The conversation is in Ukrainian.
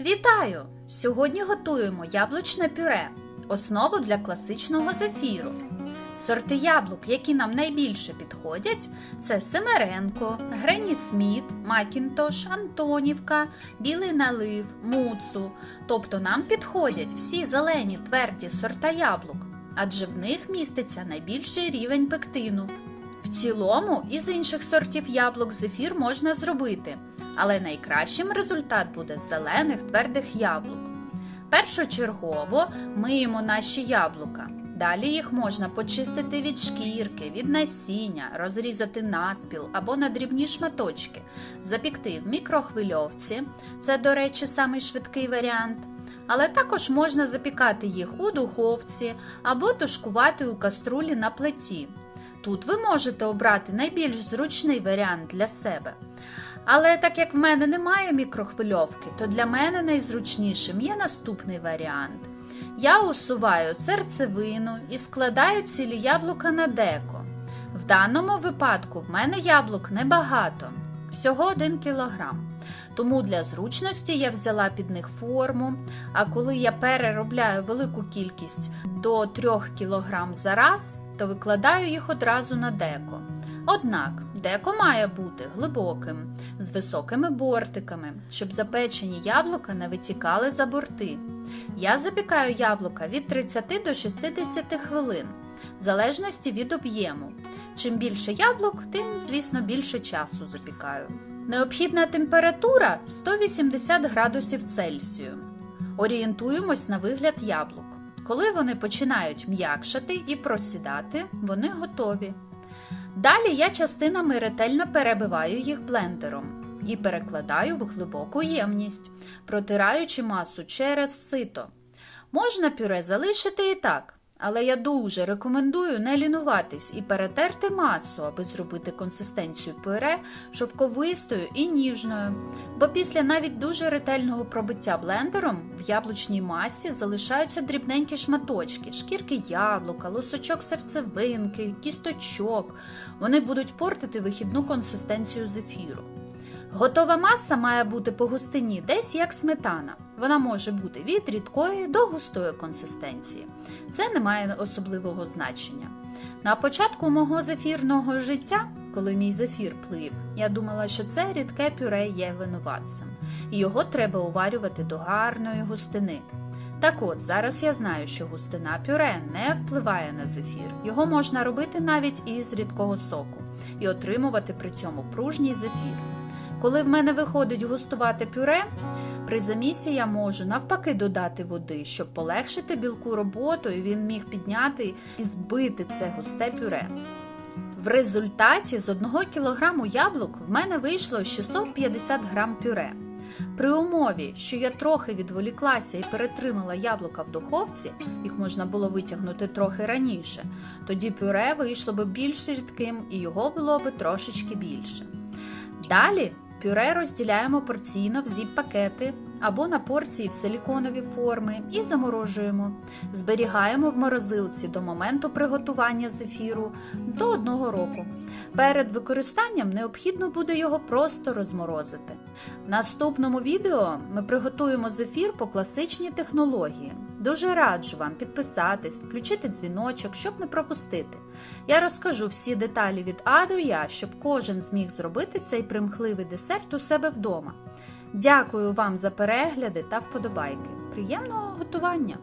Вітаю! Сьогодні готуємо яблучне пюре, основу для класичного зефіру. Сорти яблук, які нам найбільше підходять, це Семеренко, Гренні Сміт, Макінтош, Антонівка, Білий налив, Муцу. Тобто нам підходять всі зелені тверді сорта яблук, адже в них міститься найбільший рівень пектину. В цілому із інших сортів яблук зефір можна зробити, але найкращим результат буде з зелених твердих яблук. Першочергово миємо наші яблука. Далі їх можна почистити від шкірки, від насіння, розрізати навпіл або на дрібні шматочки, запікти в мікрохвильовці. Це, до речі, самий швидкий варіант. Але також можна запікати їх у духовці або тушкувати у каструлі на плиті. Тут ви можете обрати найбільш зручний варіант для себе. Але так як в мене немає мікрохвильовки, то для мене найзручнішим є наступний варіант. Я усуваю серцевину і складаю цілі яблука на деко. В даному випадку в мене яблук небагато, всього 1 кг. Тому для зручності я взяла під них форму, а коли я переробляю велику кількість до 3 кг за раз, то викладаю їх одразу на деко. Однак деко має бути глибоким, з високими бортиками, щоб запечені яблука не витікали за борти. Я запікаю яблука від 30 до 60 хвилин, в залежності від об'єму. Чим більше яблук, тим, звісно, більше часу запікаю. Необхідна температура 180 градусів Цельсію. Орієнтуємось на вигляд яблук. Коли вони починають м'якшати і просідати, вони готові. Далі я частинами ретельно перебиваю їх блендером і перекладаю в глибоку ємність, протираючи масу через сито. Можна пюре залишити і так, але я дуже рекомендую не лінуватись і перетерти масу, аби зробити консистенцію пюре шовковистою і ніжною. Бо після навіть дуже ретельного пробиття блендером в яблучній масі залишаються дрібненькі шматочки, шкірки яблука, лусочок серцевинки, кісточок. Вони будуть портити вихідну консистенцію зефіру. Готова маса має бути по густині десь як сметана. Вона може бути від рідкої до густої консистенції. Це не має особливого значення. На початку мого зефірного життя, коли мій зефір плив, я думала, що це рідке пюре є винуватцем, і його треба уварювати до гарної густини. Так от, зараз я знаю, що густина пюре не впливає на зефір. Його можна робити навіть із рідкого соку і отримувати при цьому пружній зефір. Коли в мене виходить густувати пюре, при замісі я можу навпаки додати води, щоб полегшити білку роботу, і він міг підняти і збити це густе пюре. В результаті з 1 кг яблук в мене вийшло 650 г пюре. При умові, що я трохи відволіклася і перетримала яблука в духовці, їх можна було витягнути трохи раніше, тоді пюре вийшло би більш рідким і його було би трошечки більше. Далі пюре розділяємо порційно в зіп-пакети або на порції в силіконові форми і заморожуємо. Зберігаємо в морозилці до моменту приготування зефіру до одного року. Перед використанням необхідно буде його просто розморозити. В наступному відео ми приготуємо зефір по класичній технології. Дуже раджу вам підписатись, включити дзвіночок, щоб не пропустити. Я розкажу всі деталі від А до Я, щоб кожен зміг зробити цей примхливий десерт у себе вдома. Дякую вам за перегляди та вподобайки. Приємного готування!